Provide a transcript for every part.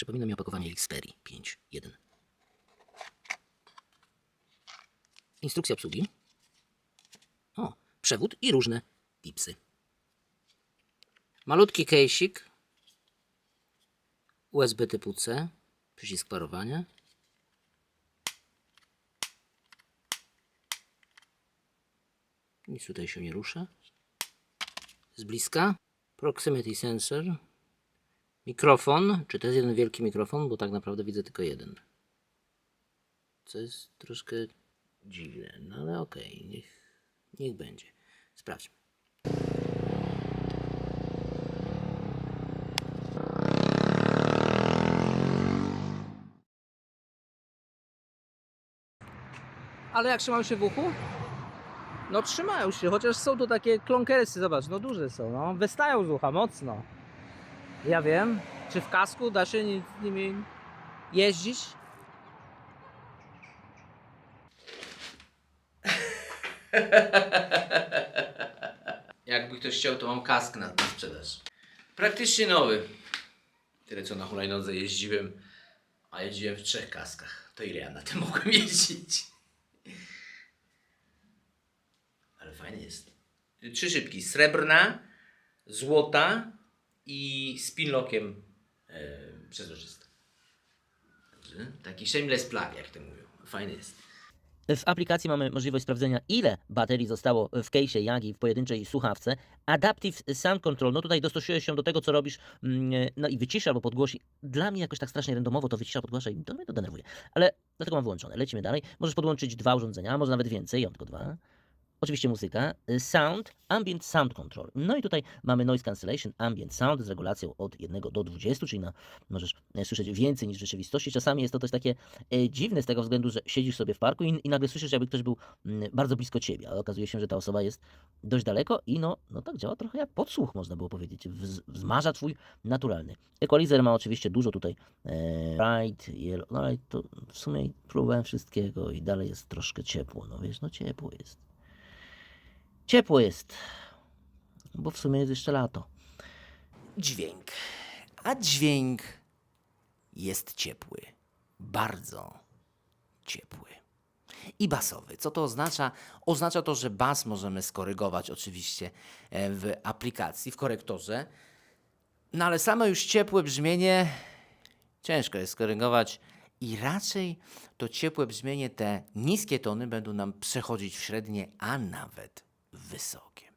Przypomina mi opakowanie Xperia 5.1. Instrukcja obsługi. O, przewód i różne tipsy. Malutki kejsik. USB typu C. Przycisk parowania. Nic tutaj się nie rusza. Z bliska. Proximity sensor. Mikrofon. Czy to jest jeden wielki mikrofon? Bo tak naprawdę widzę tylko jeden. Co jest troszkę dziwne. No ale okej, niech, niech będzie. Sprawdźmy. Ale jak trzymają się w uchu? No trzymają się, chociaż są tu takie klonkersy, zobacz, no duże są, no. Wystają z ucha mocno. Ja wiem. Czy w kasku da się ni- nimi jeździć? Jakby ktoś chciał, to mam kask na, sprzedaż. Praktycznie nowy. Tyle co na hulajnodze jeździłem, a jeździłem w trzech kaskach. To ile ja na tym mogłem jeździć? Ale fajny jest. Trzy szybki. Srebrna, złota i z pinlockiem e, przezroczysta. Także Taki shameless plug, jak to mówią. Fajny jest. W aplikacji mamy możliwość sprawdzenia, ile baterii zostało w case'ie, jak i w pojedynczej słuchawce. Adaptive Sound Control, no tutaj dostosujesz się do tego, co robisz, mm, no i wyciszy albo podgłosi. Dla mnie jakoś tak strasznie randomowo to wycisza, podgłasza i to mnie to denerwuje. Ale dlatego mam wyłączone. Lecimy dalej. Możesz podłączyć dwa urządzenia, a może nawet więcej, ja mam tylko dwa. Oczywiście muzyka, y, sound, ambient sound control. No i tutaj mamy noise cancellation, ambient sound z regulacją od 1 do 20, czyli na, możesz e, słyszeć więcej niż w rzeczywistości. Czasami jest to też takie e, dziwne z tego względu, że siedzisz sobie w parku i, i nagle słyszysz, jakby ktoś był bardzo blisko ciebie, ale okazuje się, że ta osoba jest dość daleko i no, no tak działa trochę jak podsłuch, można było powiedzieć. Wz, wzmaża twój naturalny. Equalizer ma oczywiście dużo tutaj e, right, yellow, no to w sumie próbowałem wszystkiego i dalej jest troszkę ciepło, no wiesz, no ciepło jest. Ciepło jest, bo w sumie jest jeszcze lato. dźwięk. A dźwięk jest ciepły. Bardzo ciepły. I basowy. Co to oznacza? Oznacza to, że bas możemy skorygować oczywiście e, w aplikacji, w korektorze. No ale samo już ciepłe brzmienie ciężko jest skorygować i raczej to ciepłe brzmienie, te niskie tony będą nam przechodzić w średnie, a nawet wysokie.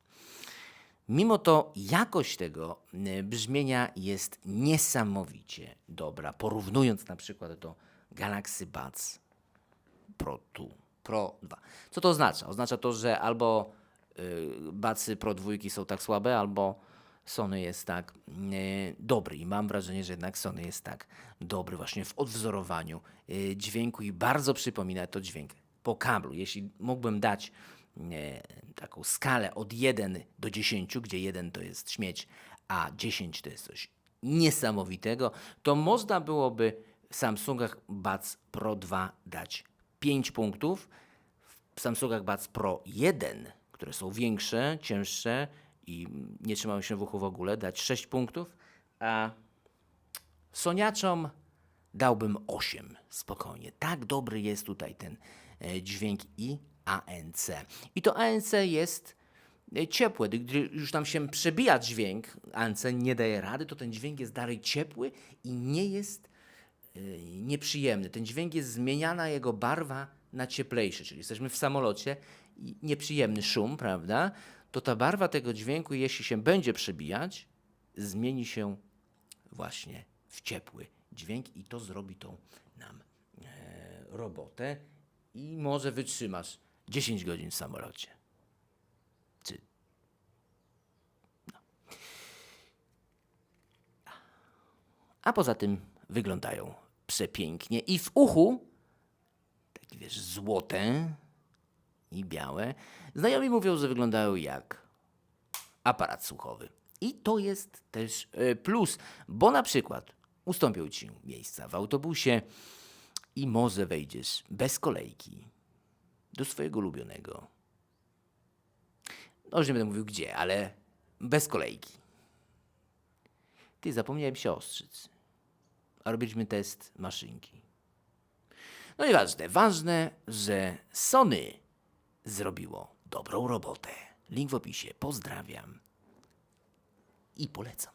Mimo to jakość tego e, brzmienia jest niesamowicie dobra, porównując na przykład do Galaxy Buds Pro 2, Pro 2. Co to oznacza? Oznacza to, że albo y, Budsy Pro 2 są tak słabe, albo Sony jest tak y, dobry. I mam wrażenie, że jednak Sony jest tak dobry właśnie w odwzorowaniu dźwięku i bardzo przypomina to dźwięk po kablu. Jeśli mógłbym dać e, taką skalę od 1 do 10, gdzie 1 to jest śmieć, a 10 to jest coś niesamowitego, to można byłoby w Samsungach Buds Pro 2 dać 5 punktów, w Samsungach Buds Pro 1, które są większe, cięższe i nie trzymają się w uchu w ogóle, dać 6 punktów, a Soniaczom dałbym 8 spokojnie. Tak dobry jest tutaj ten e, dźwięk i ANC. I to ANC jest e, ciepłe. Gdy już nam się przebija dźwięk, ANC nie daje rady, to ten dźwięk jest dalej ciepły i nie jest e, nieprzyjemny. Ten dźwięk jest zmieniana jego barwa na cieplejszy, czyli jesteśmy w samolocie i nieprzyjemny szum, prawda? To ta barwa tego dźwięku, jeśli się będzie przebijać, zmieni się właśnie w ciepły dźwięk i to zrobi tą nam e, robotę i może wytrzymasz 10 godzin w samolocie. Czy... No. A poza tym wyglądają przepięknie i w uchu, takie wiesz, złote i białe, znajomi mówią, że wyglądają jak aparat słuchowy. I to jest też e, plus, bo na przykład ustąpią ci miejsca w autobusie i może wejdziesz bez kolejki do swojego ulubionego. No, już nie będę mówił gdzie, ale bez kolejki. Ty, zapomniałem się ostrzyc. a robiliśmy test maszynki. No nieważne, ważne, że Sony zrobiło dobrą robotę. Link w opisie. Pozdrawiam i polecam.